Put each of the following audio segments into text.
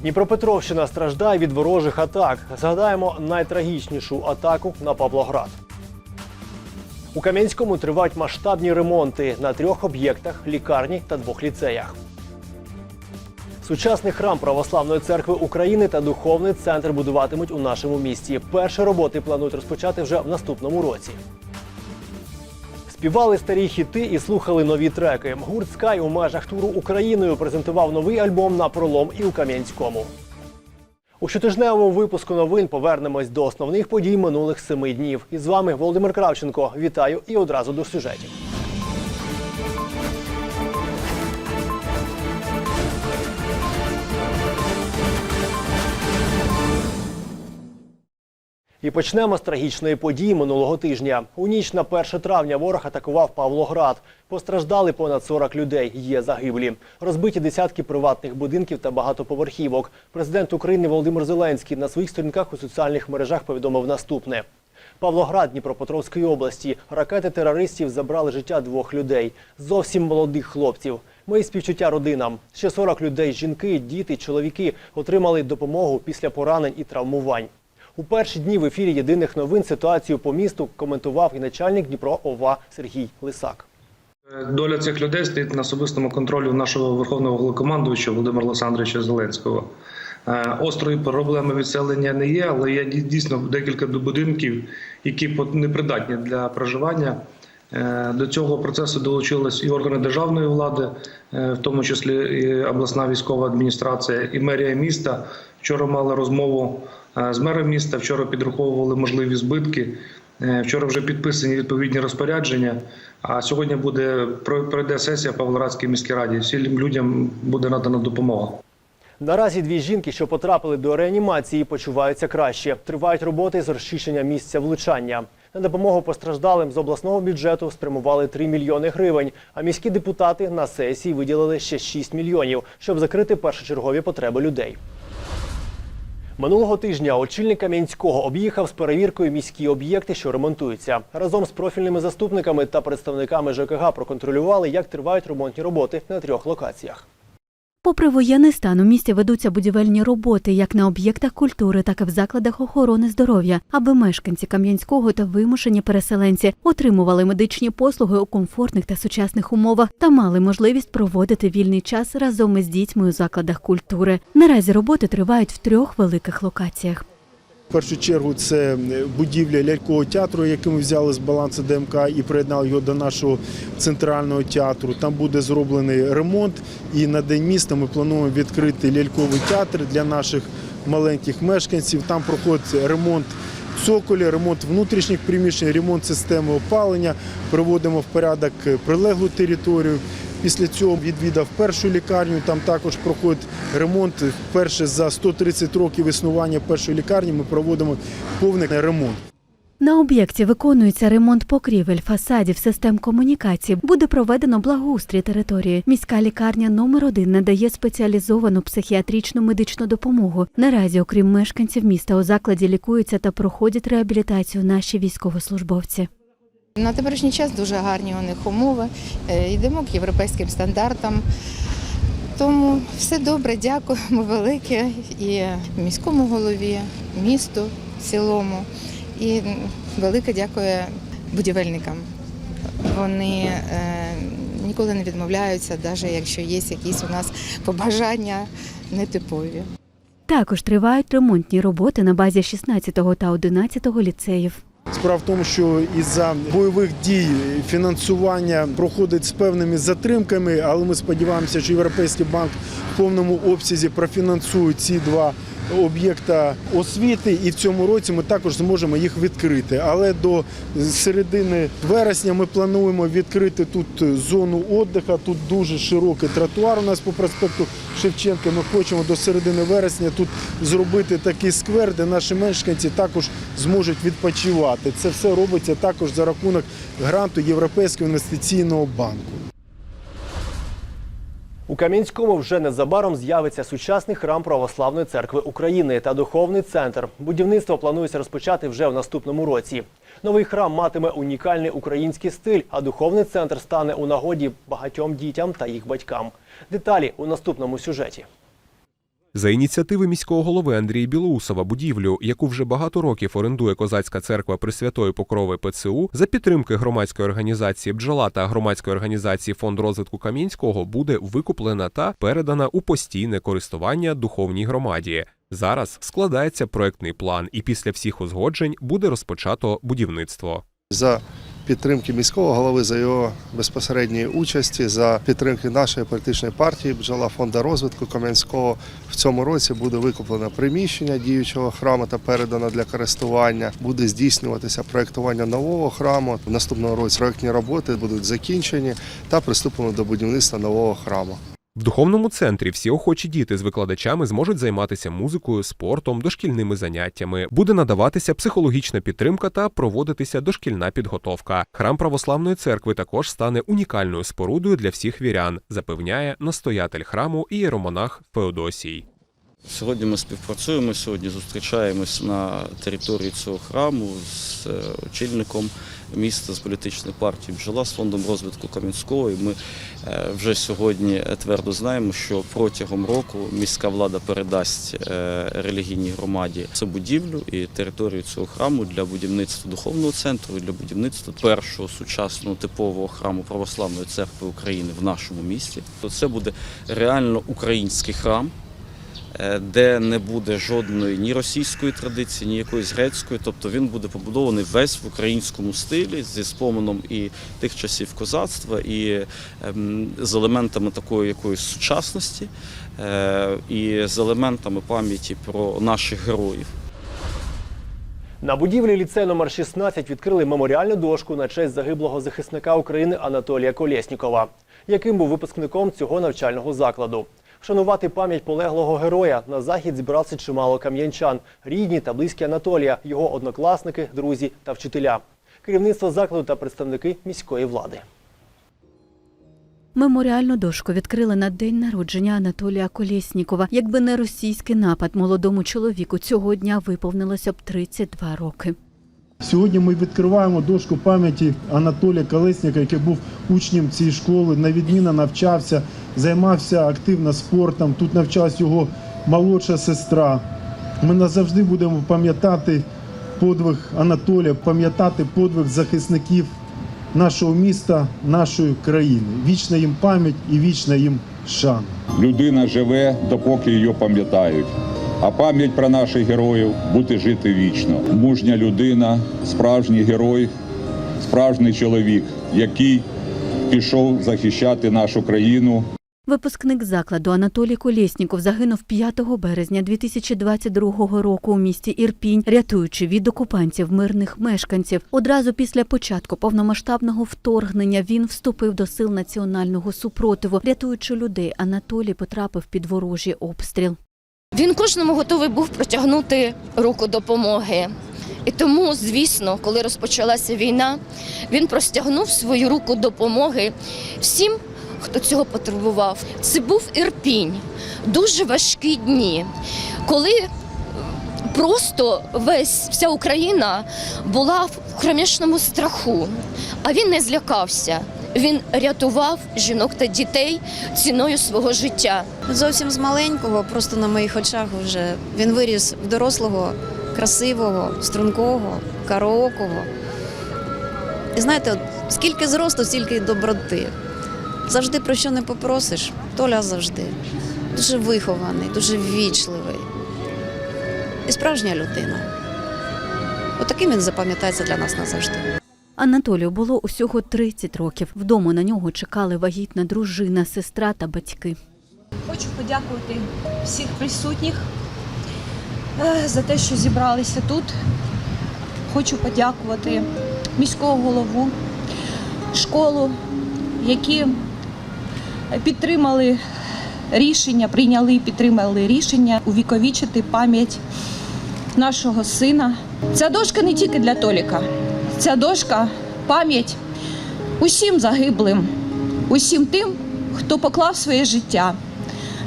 Дніпропетровщина страждає від ворожих атак. Згадаємо найтрагічнішу атаку на Павлоград. У Кам'янському тривають масштабні ремонти на трьох об'єктах лікарні та двох ліцеях. Сучасний храм Православної церкви України та духовний центр будуватимуть у нашому місті. Перші роботи планують розпочати вже в наступному році. Співали старі хіти і слухали нові треки. Гурт Скай у межах туру Україною презентував новий альбом на пролом і у Кам'янському. У щотижневому випуску новин повернемось до основних подій минулих семи днів. І з вами Володимир Кравченко. Вітаю і одразу до сюжетів. І почнемо з трагічної події минулого тижня. У ніч на 1 травня ворог атакував Павлоград. Постраждали понад 40 людей. Є загиблі. Розбиті десятки приватних будинків та багатоповерхівок. Президент України Володимир Зеленський на своїх сторінках у соціальних мережах повідомив наступне. Павлоград Дніпропетровської області. Ракети терористів забрали життя двох людей. Зовсім молодих хлопців. Мої співчуття родинам. Ще 40 людей, жінки, діти, чоловіки отримали допомогу після поранень і травмувань. У перші дні в ефірі єдиних новин ситуацію по місту коментував і начальник Дніпро ОВА Сергій Лисак. Доля цих людей стоїть на особистому контролі нашого верховного головнокомандувача Володимира Олександровича Зеленського. Е, Острої проблеми відселення не є, але є дійсно декілька будинків, які непридатні для проживання. Е, До цього процесу долучились і органи державної влади, е, в тому числі і обласна військова адміністрація, і мерія міста. Вчора мали розмову е, з мером міста. Вчора підраховували можливі збитки. Е, Вчора вже підписані відповідні розпорядження. А сьогодні буде пройде сесія в Павлоградській міській раді. Всім людям буде надана допомога. Наразі дві жінки, що потрапили до реанімації, почуваються краще. Тривають роботи з розчищення місця влучання. На допомогу постраждалим з обласного бюджету спрямували 3 мільйони гривень. А міські депутати на сесії виділили ще 6 мільйонів, щоб закрити першочергові потреби людей. Минулого тижня очільника Мінського об'їхав з перевіркою міські об'єкти, що ремонтуються. Разом з профільними заступниками та представниками ЖКГ проконтролювали, як тривають ремонтні роботи на трьох локаціях. Попри воєнний стан, у місті ведуться будівельні роботи як на об'єктах культури, так і в закладах охорони здоров'я, аби мешканці Кам'янського та вимушені переселенці отримували медичні послуги у комфортних та сучасних умовах та мали можливість проводити вільний час разом із дітьми у закладах культури. Наразі роботи тривають в трьох великих локаціях. В першу чергу це будівля лялькового театру, який ми взяли з балансу ДМК і приєднали його до нашого центрального театру. Там буде зроблений ремонт. І на день міста ми плануємо відкрити ляльковий театр для наших маленьких мешканців. Там проходить ремонт цоколі, ремонт внутрішніх приміщень, ремонт системи опалення. Приводимо в порядок прилеглу територію. Після цього відвідав першу лікарню. Там також проходить ремонт. Вперше за 130 років існування першої лікарні ми проводимо повний ремонт. На об'єкті виконується ремонт покрівель, фасадів, систем комунікацій. Буде проведено благоустрій території. Міська лікарня номер 1 надає спеціалізовану психіатричну медичну допомогу. Наразі, окрім мешканців міста, у закладі лікуються та проходять реабілітацію наші військовослужбовці. На теперішній час дуже гарні у них умови. Е, Йдемо к європейським стандартам. Тому все добре, дякуємо велике і міському голові, місту в цілому. І велике дякую будівельникам. Вони е, ніколи не відмовляються, навіть якщо є якісь у нас побажання нетипові. Також тривають ремонтні роботи на базі 16 та 11 ліцеїв. Справа в тому, що із-за бойових дій фінансування проходить з певними затримками, але ми сподіваємося, що Європейський банк в повному обсязі профінансує ці два об'єкта освіти, і в цьому році ми також зможемо їх відкрити. Але до середини вересня ми плануємо відкрити тут зону відпочинку. Тут дуже широкий тротуар у нас по проспекту Шевченка. Ми хочемо до середини вересня тут зробити такий сквер, де наші мешканці також зможуть відпочивати. Це все робиться також за рахунок гранту Європейського інвестиційного банку. У Кам'янському вже незабаром з'явиться сучасний храм Православної церкви України та духовний центр. Будівництво планується розпочати вже в наступному році. Новий храм матиме унікальний український стиль, а духовний центр стане у нагоді багатьом дітям та їх батькам. Деталі у наступному сюжеті. За ініціативи міського голови Андрія Білоусова будівлю, яку вже багато років орендує козацька церква Пресвятої Покрови ПЦУ, за підтримки громадської організації Бджола та громадської організації Фонд розвитку Кам'янського буде викуплена та передана у постійне користування духовній громаді. Зараз складається проектний план, і після всіх узгоджень буде розпочато будівництво. за підтримки міського голови, за його безпосередньої участі, за підтримки нашої політичної партії бджола фонду розвитку Кам'янського в цьому році буде викуплено приміщення діючого храму та передано для користування. Буде здійснюватися проектування нового храму. В наступному році проектні роботи будуть закінчені та приступимо до будівництва нового храму. В духовному центрі всі охочі діти з викладачами зможуть займатися музикою, спортом, дошкільними заняттями. Буде надаватися психологічна підтримка та проводитися дошкільна підготовка. Храм православної церкви також стане унікальною спорудою для всіх вірян, запевняє настоятель храму ієромонах Феодосій. Сьогодні ми співпрацюємо. Сьогодні зустрічаємось на території цього храму з е, очільником міста з політичної партії Бджола з фондом розвитку Кам'янського. І ми е, вже сьогодні твердо знаємо, що протягом року міська влада передасть е, релігійній громаді цю будівлю і територію цього храму для будівництва духовного центру і для будівництва першого сучасного типового храму православної церкви України в нашому місті. То це буде реально український храм де не буде жодної ні російської традиції, ні якоїсь грецької. Тобто він буде побудований весь в українському стилі зі споменом і тих часів козацтва, і ем, з елементами такої якоїсь сучасності, е, і з елементами пам'яті про наших героїв. На будівлі ліцею номер 16 відкрили меморіальну дошку на честь загиблого захисника України Анатолія Колєснікова, яким був випускником цього навчального закладу. Вшанувати пам'ять полеглого героя на захід зібрався чимало кам'янчан, рідні та близькі Анатолія, його однокласники, друзі та вчителя, керівництво закладу та представники міської влади. Меморіальну дошку відкрили на день народження Анатолія Колєснікова. Якби не російський напад молодому чоловіку, цього дня виповнилося б 32 роки. Сьогодні ми відкриваємо дошку пам'яті Анатолія Колесника, який був учнем цієї школи, на відмінно навчався, займався активно спортом. Тут навчалась його молодша сестра. Ми назавжди будемо пам'ятати подвиг Анатолія, пам'ятати подвиг захисників нашого міста, нашої країни. Вічна їм пам'ять і вічна їм шана. Людина живе, допоки її пам'ятають. А пам'ять про наших героїв буде жити вічно. Мужня людина, справжній герой, справжній чоловік, який пішов захищати нашу країну. Випускник закладу Анатолій Колєсніков загинув 5 березня 2022 року у місті Ірпінь, рятуючи від окупантів мирних мешканців. Одразу після початку повномасштабного вторгнення він вступив до сил національного супротиву. Рятуючи людей, Анатолій потрапив під ворожий обстріл. Він кожному готовий був протягнути руку допомоги. І тому, звісно, коли розпочалася війна, він простягнув свою руку допомоги всім, хто цього потребував. Це був Ірпінь, дуже важкі дні, коли просто весь вся Україна була в кромішному страху, а він не злякався. Він рятував жінок та дітей ціною свого життя. Зовсім з маленького, просто на моїх очах вже він виріс в дорослого, красивого, стрункого, караокого. І знаєте, от скільки зросту, стільки доброти. Завжди про що не попросиш, Толя завжди. Дуже вихований, дуже ввічливий. І справжня людина. Отаким він запам'ятається для нас назавжди. Анатолію було усього 30 років. Вдома на нього чекали вагітна дружина, сестра та батьки. Хочу подякувати всіх присутніх е, за те, що зібралися тут. Хочу подякувати міського голову, школу, які підтримали рішення, прийняли і підтримали рішення увіковічити пам'ять нашого сина. Ця дошка не тільки для Толіка, ця дошка пам'ять усім загиблим, усім тим, хто поклав своє життя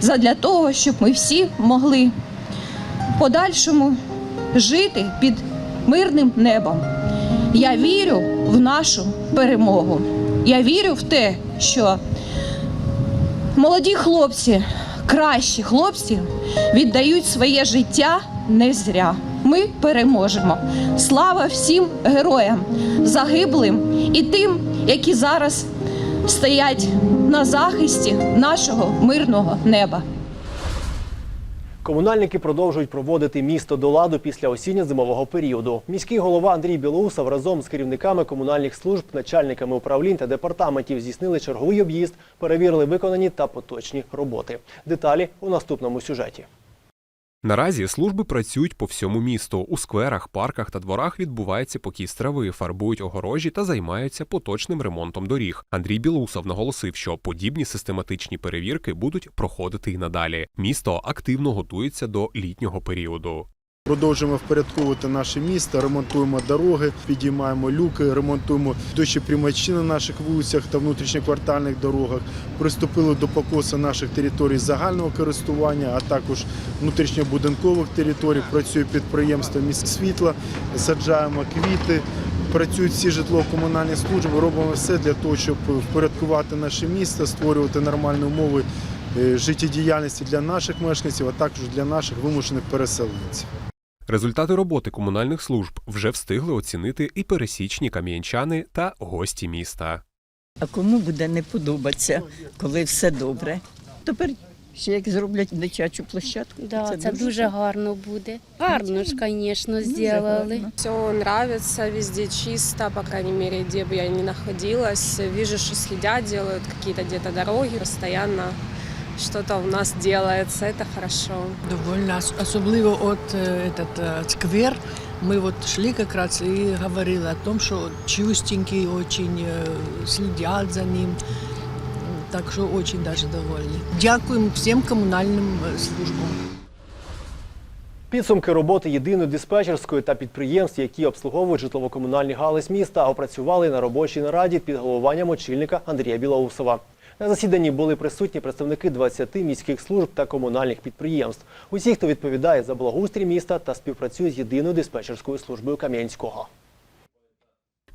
задля того, щоб ми всі могли в подальшому жити під мирним небом. Я вірю в нашу перемогу. Я вірю в те, що молоді хлопці кращі хлопці віддають своє життя не зря. Ми переможемо. Слава всім героям, загиблим і тим, які зараз стоять на захисті нашого мирного неба. Комунальники продовжують проводити місто до ладу після осінньо-зимового періоду. Міський голова Андрій Білоусов разом з керівниками комунальних служб, начальниками управлінь та департаментів здійснили черговий об'їзд, перевірили виконані та поточні роботи. Деталі у наступному сюжеті. Наразі служби працюють по всьому місту. У скверах, парках та дворах відбувається покіс трави, фарбують огорожі та займаються поточним ремонтом доріг. Андрій Білоусов наголосив, що подібні систематичні перевірки будуть проходити і надалі. Місто активно готується до літнього періоду. Продовжуємо впорядковувати наше місто, ремонтуємо дороги, підіймаємо люки, ремонтуємо дощоприймачі на наших вулицях та внутрішньоквартальних дорогах. Приступили до покосу наших територій загального користування, а також внутрішньобудинкових територій. Працює підприємство «Міськ світла, саджаємо квіти. Працюють всі житлово-комунальні служби, робимо все для того, щоб впорядкувати наше місто, створювати нормальні умови е, життєдіяльності для наших мешканців, а також для наших вимушених переселенців. Результати роботи комунальних служб вже встигли оцінити і пересічні кам'янчани та гості міста. А кому буде не подобатися, коли все добре? Тепер ще як зроблять дитячу площадку. Да, це, дуже гарно буде. Гарно ж, звісно, зробили. Все нравится, везде чисто, по крайней мере, где бы я ни находилась. Вижу, что следят, делают какие-то дороги, постоянно что-то у нас делается, это хорошо. Довольно, ос- особливо от е, этот е, сквер. Мы вот шли как раз и говорили о том, что чистенький очень, е, следят за ним. М, Так что очень даже довольны. Дякуємо всім комунальним е, службам. Підсумки роботи єдиної диспетчерської та підприємств, які обслуговують житлово-комунальні галузь міста, опрацювали на робочій нараді під головуванням очільника Андрія Білоусова. На засіданні були присутні представники 20 міських служб та комунальних підприємств. Усі, хто відповідає за благоустрій міста та співпрацює з єдиною диспетчерською службою Кам'янського.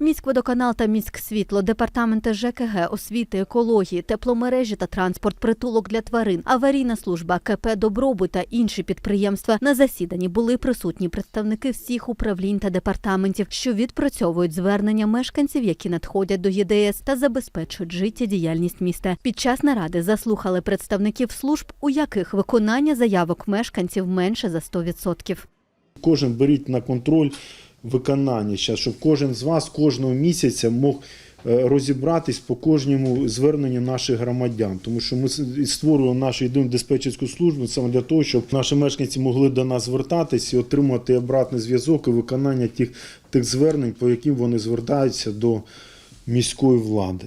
Міськводоканал та міськсвітло, департаменти ЖКГ, освіти, екології, тепломережі та транспорт, притулок для тварин, аварійна служба, КП «Добробут» та інші підприємства. На засіданні були присутні представники всіх управлінь та департаментів, що відпрацьовують звернення мешканців, які надходять до ЄДС та забезпечують життєдіяльність міста. Під час наради заслухали представників служб, у яких виконання заявок мешканців менше за 100%. Кожен беріть на контроль виконання, щоб кожен з вас кожного місяця мог е, розібратись по кожному зверненню наших громадян, тому що ми створюємо нашу єдину диспетчерську службу саме для того, щоб наші мешканці могли до нас звертатись і отримати обратний зв'язок і виконання тих, тих звернень, по яким вони звертаються до міської влади.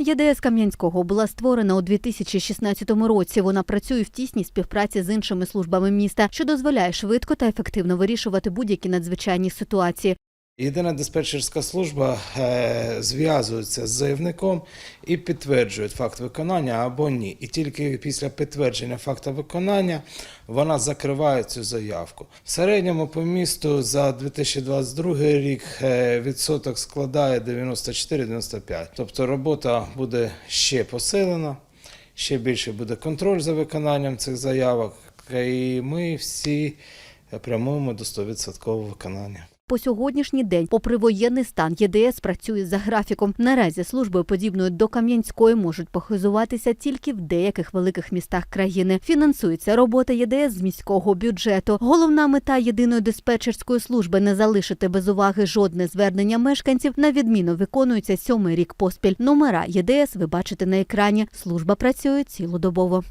ЄДС Кам'янського була створена у 2016 році. Вона працює в тісній співпраці з іншими службами міста, що дозволяє швидко та ефективно вирішувати будь-які надзвичайні ситуації. Єдина диспетчерська служба е, зв'язується з заявником і підтверджує факт виконання або ні. І тільки після підтвердження факту виконання вона закриває цю заявку. В середньому по місту за 2022 рік е, відсоток складає 94-95. Тобто робота буде ще посилена, ще більше буде контроль за виконанням цих заявок. І ми всі прямуємо до 100% виконання. По сьогоднішній день, попри воєнний стан, ЄДС працює за графіком. Наразі службою подібною до Кам'янської можуть похизуватися тільки в деяких великих містах країни. Фінансується робота ЄДС з міського бюджету. Головна мета єдиної диспетчерської служби не залишити без уваги жодне звернення мешканців. На відміну виконується сьомий рік поспіль. Номера ЄДС ви бачите на екрані. Служба працює цілодобово.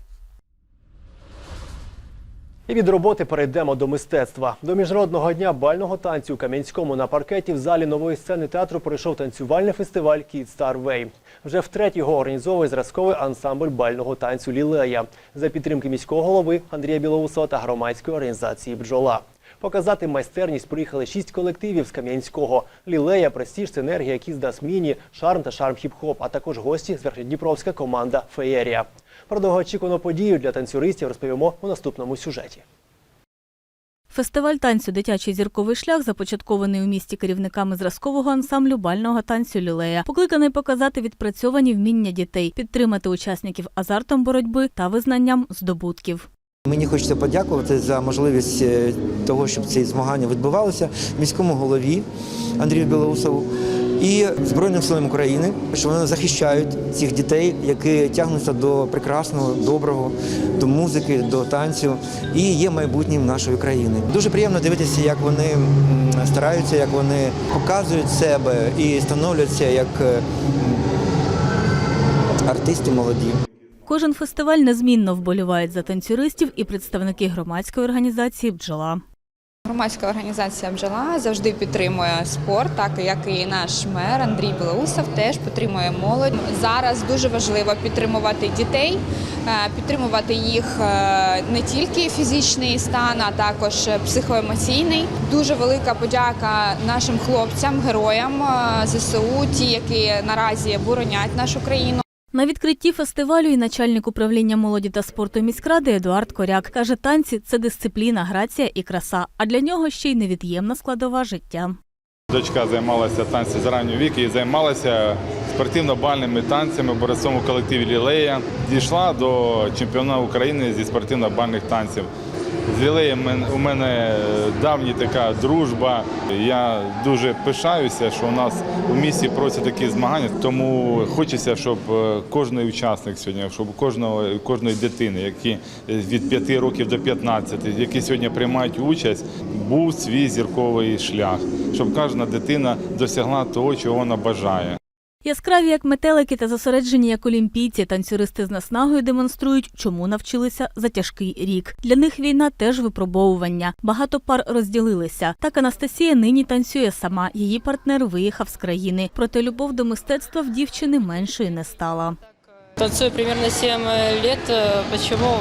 І від роботи перейдемо до мистецтва. До міжнародного дня бального танцю у Кам'янському на паркеті в залі нової сцени театру пройшов танцювальний фестиваль Star Way. Вже втретє його організовує зразковий ансамбль бального танцю Лілея за підтримки міського голови Андрія Білоусова та громадської організації Бджола. Показати майстерність приїхали шість колективів з Кам'янського. Лілея, Престіж, Синергія, Кіздас Міні, Шарм та Шарм Хіп-Хоп, а також гості з команда Феєрія. Про довгоочікувану подію для танцюристів розповімо у наступному сюжеті. Фестиваль танцю Дитячий зірковий шлях започаткований у місті керівниками зразкового ансамблю бального танцю Люлея, покликаний показати відпрацьовані вміння дітей, підтримати учасників азартом боротьби та визнанням здобутків. Мені хочеться подякувати за можливість е, того, щоб ці змагання відбувалися міському голові Андрію Білоусову і Збройним силам України, що вони захищають цих дітей, які тягнуться до прекрасного, доброго, до музики, до танцю і є майбутнім нашої країни. Дуже приємно дивитися, як вони стараються, як вони показують себе і становляться як е, артисти молоді. Кожен фестиваль незмінно вболівають за танцюристів і представники громадської організації Бджола. Громадська організація Бджола завжди підтримує спорт, так як і наш мер Андрій Білоусов теж підтримує молодь. Зараз дуже важливо підтримувати дітей, е, підтримувати їх е, не тільки фізичний стан, а також психоемоційний. Дуже велика подяка нашим хлопцям, героям е, ЗСУ, ті, які наразі боронять нашу країну. На відкритті фестивалю і начальник управління молоді та спорту міськради Едуард Коряк каже, танці це дисципліна, грація і краса, а для нього ще й невід'ємна складова життя. Дочка займалася танцями з раннього віку і займалася спортивно-бальними танцями в борцовому колективі Лілея. Дійшла до чемпіоната України зі спортивно-бальних танців. З у мене давня така дружба. Я дуже пишаюся, що у нас у місті проводяться такі змагання. Тому хочеться, щоб е, кожен учасник сьогодні, щоб кожного кожної дитини, які від 5 років до 15, які сьогодні приймають участь, був свій зірковий шлях, щоб кожна дитина досягла того, чого вона бажає. Яскраві як метелики та зосереджені як олімпійці, танцюристи з наснагою демонструють, чому навчилися за тяжкий рік. Для них війна теж випробовування. Багато пар розділилися. Так Анастасія нині танцює сама. Її партнер виїхав з країни. Проте любов до мистецтва в дівчини меншою не стала. Танцую примерно 7 лет. Э, Почему?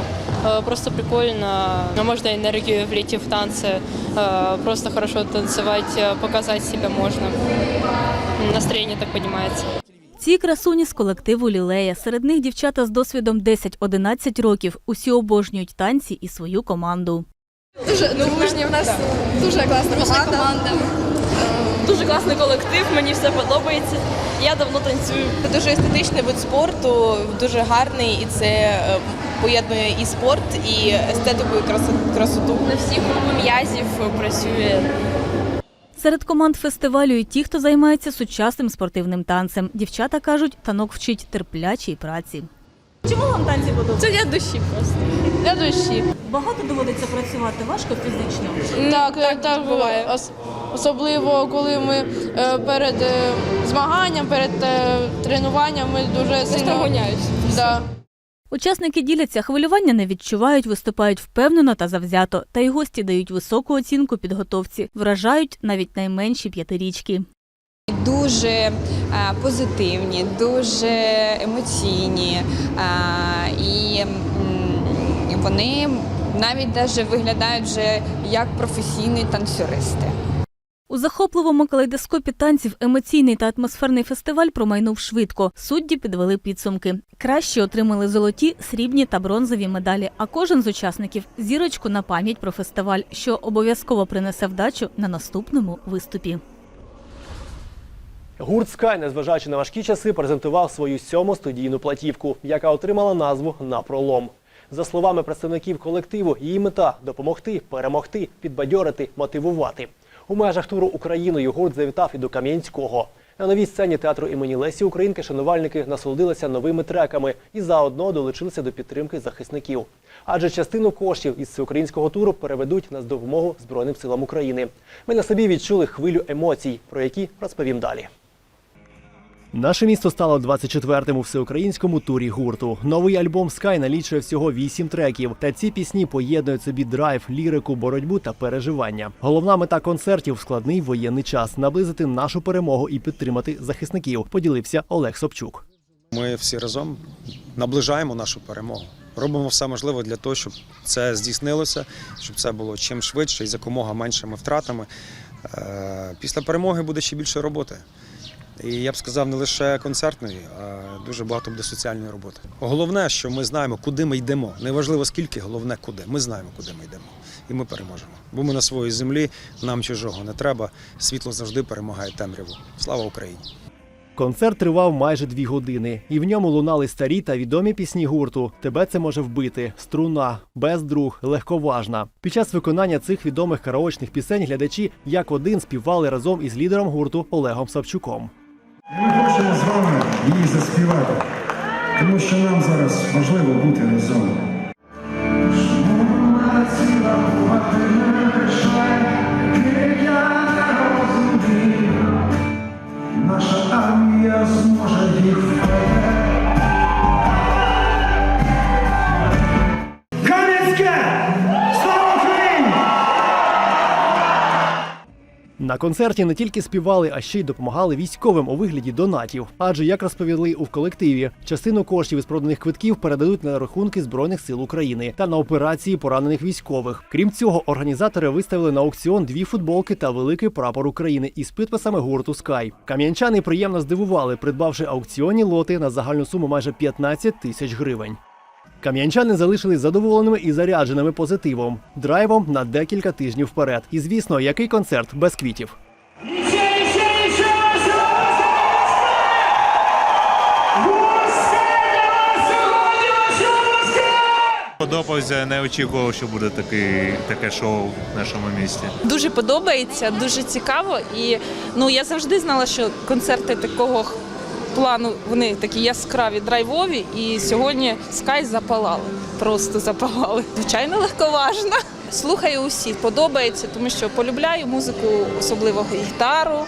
Э, Просто прикольно. Ну, Можно энергию влить в танцы. Э, Просто хорошо танцевать, э, показать себя можно. Настроение так поднимается. Ці красуні з колективу Лілея. Серед них дівчата з досвідом 10-11 років. Усі обожнюють танці і свою команду. Дуже дружні, в нас дуже класна команда. Дуже класний колектив, мені все подобається. Я давно танцюю. Це дуже естетичний вид спорту, дуже гарний, і це е, поєднує і спорт, і естетику, і красоту. На всі групи м'язів працює. Серед команд фестивалю і ті, хто займається сучасним спортивним танцем. Дівчата кажуть, танок вчить терплячій праці. Чому вам танці подобаються? Це для душі просто. Для душі. Багато доводиться працювати, важко фізично. Так, так, так буває. Особливо, коли ми е, перед е, змаганням, перед е, тренуванням ми дуже сильно Да. Учасники діляться, хвилювання не відчувають, виступають впевнено та завзято. Та й гості дають високу оцінку підготовці, вражають навіть найменші п'ятирічки. Дуже е, позитивні, дуже емоційні е, і м, вони навіть даже виглядають вже як професійні танцюристи. У захопливому калейдоскопі танців емоційний та атмосферний фестиваль промайнув швидко. Судді підвели підсумки. Кращі отримали золоті, срібні та бронзові медалі. А кожен з учасників зірочку на пам'ять про фестиваль, що обов'язково принесе вдачу на наступному виступі. Гурт Скай, незважаючи на важкі часи, презентував свою сьому студійну платівку, яка отримала назву Напролом. За словами представників колективу, її мета допомогти, перемогти, підбадьорити, мотивувати. У межах туру Україною гурт завітав і до Кам'янського. На новій сцені театру імені Лесі Українки шанувальники насолодилися новими треками і заодно долучилися до підтримки захисників. Адже частину коштів із всеукраїнського туру переведуть на допомогу Збройним силам України. Ми на собі відчули хвилю емоцій, про які розповім далі. Наше місто стало 24-тим у всеукраїнському турі гурту. Новий альбом Sky налічує всього 8 треків. Та ці пісні поєднують собі драйв, лірику, боротьбу та переживання. Головна мета концертів складний воєнний час наблизити нашу перемогу і підтримати захисників. Поділився Олег Собчук. Ми всі разом наближаємо нашу перемогу. Робимо все можливе для того, щоб це здійснилося, щоб це було чим швидше і з якомога меншими втратами. Е, Після перемоги буде ще більше роботи. І я б сказав, не лише концертної, а дуже багато буде соціальної роботи. Головне, що ми знаємо, куди ми йдемо. Неважливо скільки, головне куди. Ми знаємо, куди ми йдемо. І ми переможемо. Бо ми на своїй землі, нам чужого не треба. Світло завжди перемагає темряву. Слава Україні! Концерт тривав майже дві години, і в ньому лунали старі та відомі пісні гурту Тебе це може вбити, струна, бездруг, легковажна. Під час виконання цих відомих караочних пісень глядачі як один співали разом із лідером гурту Олегом Савчуком. Ми хочемо з вами її заспівати, тому що нам зараз важливо бути разом. На концерті не тільки співали, а ще й допомагали військовим у вигляді донатів. Адже, як розповіли у колективі, частину коштів із проданих квитків передадуть на рахунки Збройних сил України та на операції поранених військових. Крім цього, організатори виставили на аукціон дві футболки та великий прапор України із підписами гурту Скай. Кам'янчани приємно здивували, придбавши аукціонні лоти на загальну суму майже 15 тисяч гривень. Кам'янчани залишились задоволеними і зарядженими позитивом, драйвом на декілька тижнів вперед. І звісно, який концерт без квітів. Подобався, не очікував, що буде такий, таке шоу в нашому місті. Дуже подобається, дуже цікаво. І ну я завжди знала, що концерти такого плану вони такі яскраві, драйвові. І сьогодні Скай запалали. Просто запалали. Звичайно, легковажно. Слухаю усіх, подобається, тому що полюбляю музику, особливо гітару.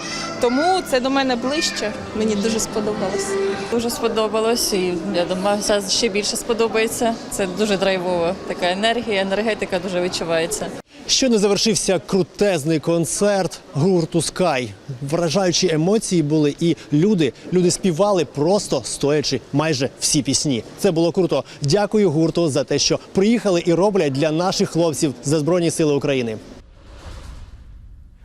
Тому це до мене ближче. Мені дуже сподобалось. Дуже сподобалось, і я думаю, зараз ще більше сподобається. Це дуже драйвово. Така енергія, енергетика дуже відчувається. Щойно завершився крутезний концерт гурту Скай. Вражаючі емоції були, і люди, люди співали просто стоячи майже всі пісні. Це було круто. Дякую гурту за те, що приїхали і роблять для наших хлопців за Збройні Сили України.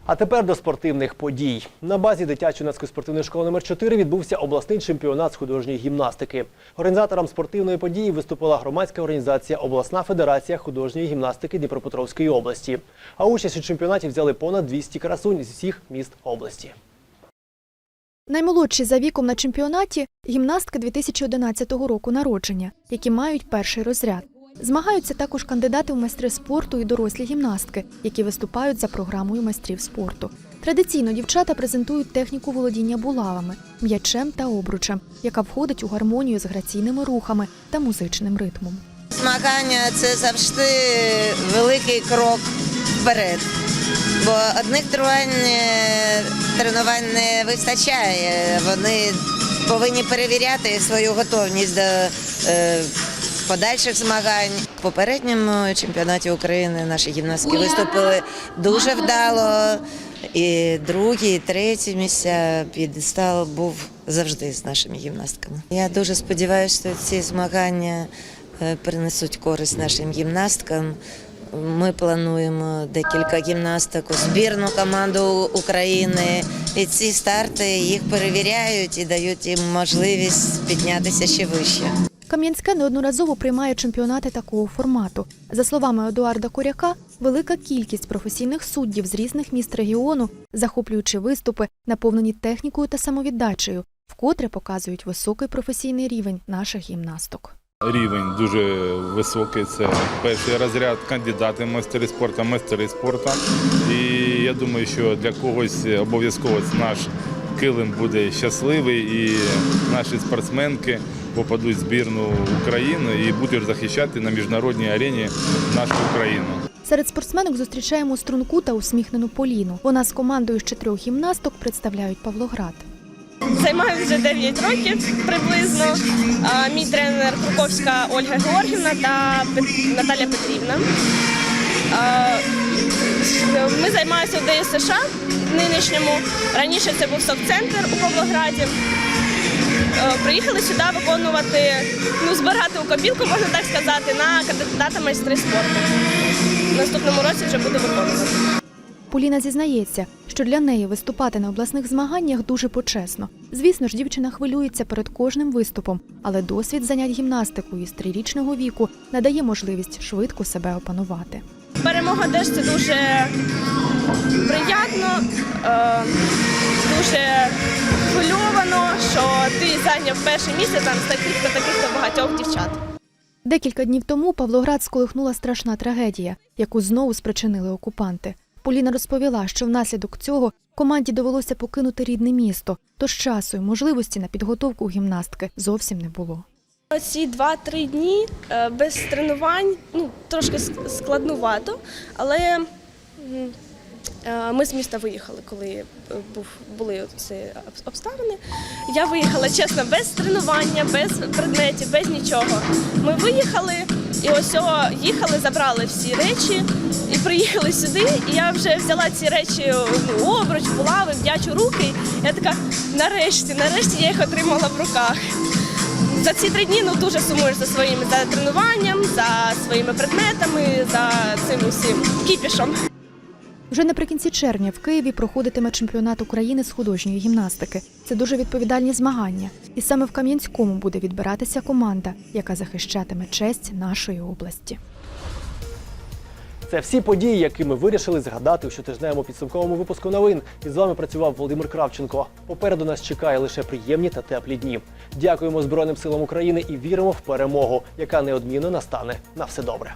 А тепер до спортивних подій. На базі дитячо-юнацької спортивної школи номер 4 відбувся обласний чемпіонат з художньої гімнастики. Організатором спортивної події виступила громадська організація Обласна федерація художньої гімнастики Дніпропетровської області. А участь у чемпіонаті взяли понад 200 красунь з всіх міст області. Наймолодші за віком на чемпіонаті гімнастки 2011 року народження, які мають перший розряд. Змагаються також кандидати в майстри спорту і дорослі гімнастки, які виступають за програмою майстрів спорту. Традиційно дівчата презентують техніку володіння булавами, м'ячем та обручем, яка входить у гармонію з граційними рухами та музичним ритмом. Змагання це завжди великий крок вперед. Бо одних тренувань, не вистачає. Вони повинні перевіряти свою готовність до е, подальших змагань. В попередньому чемпіонаті України наші гімнастки виступили дуже вдало. І другі, і треті місця підстал був завжди з нашими гімнастками. Я дуже сподіваюся, що ці змагання е, принесуть користь нашим гімнасткам. Ми плануємо декілька гімнасток у збірну команду України. І ці старти їх перевіряють і дають їм можливість піднятися ще вище. Кам'янське неодноразово приймає чемпіонати такого формату. За словами Едуарда Куряка, велика кількість професійних суддів з різних міст регіону, захоплюючи виступи, наповнені технікою та самовіддачею, вкотре показують високий професійний рівень наших гімнасток. Рівень дуже високий. Це перший розряд, кандидати в майстри спорту, майстри спорту. І я думаю, що для когось обов'язково наш килим буде щасливий, і наші спортсменки попадуть в збірну України і будуть захищати на міжнародній арені нашу Україну. Серед спортсменок зустрічаємо струнку та усміхнену Поліну. Вона з командою з чотирьох гімнасток представляють Павлоград. Займаюся вже 9 років приблизно. Мій тренер Круковська Ольга Георгівна та Пет- Наталя Петрівна. Ми займаємося в ДС США нинішньому. Раніше це був сок-центр у Павлограді. Е, Приїхали сюди виконувати, ну, збирати у копілку, можна так сказати, на кандидата майстри спорту. В наступному році вже буду виконувати. Поліна зізнається, що для неї виступати на обласних змаганнях дуже почесно. Звісно ж, дівчина хвилюється перед кожним виступом, але досвід занять гімнастикою з трирічного віку надає можливість швидко себе опанувати. Перемога теж це дуже приємно, е, дуже хвильовано, що ти зайняв перше місце там з таких-то таких-то багатьох дівчат. Декілька днів тому Павлоград сколихнула страшна трагедія, яку знову спричинили окупанти. Поліна розповіла, що внаслідок цього команді довелося покинути рідне місто, тож часу і можливості на підготовку гімнастки зовсім не було. Ці два-три дні е, без тренувань ну, трошки ск- складнувато, але ми з міста виїхали, коли е, були ці обставини. Я виїхала чесно, без тренування, без предметів, без нічого. Ми виїхали і ось їхали, забрали всі речі і приїхали сюди. І я вже взяла ці речі ну, обруч, булави, вдячу руки. Я така, нарешті, нарешті я їх отримала в руках. За ці три дні ну дуже сумуєш за своїм за тренуванням, за своїми предметами, за цим усім кіпішом. Вже наприкінці червня в Києві проходитиме чемпіонат України з художньої гімнастики. Це дуже відповідальні змагання, і саме в Кам'янському буде відбиратися команда, яка захищатиме честь нашої області. Це всі події, які ми вирішили згадати у щотижневому підсумковому випуску новин. І з вами працював Володимир Кравченко. Попереду нас чекає лише приємні та теплі дні. Дякуємо Збройним силам України і віримо в перемогу, яка неодмінно настане. На все добре.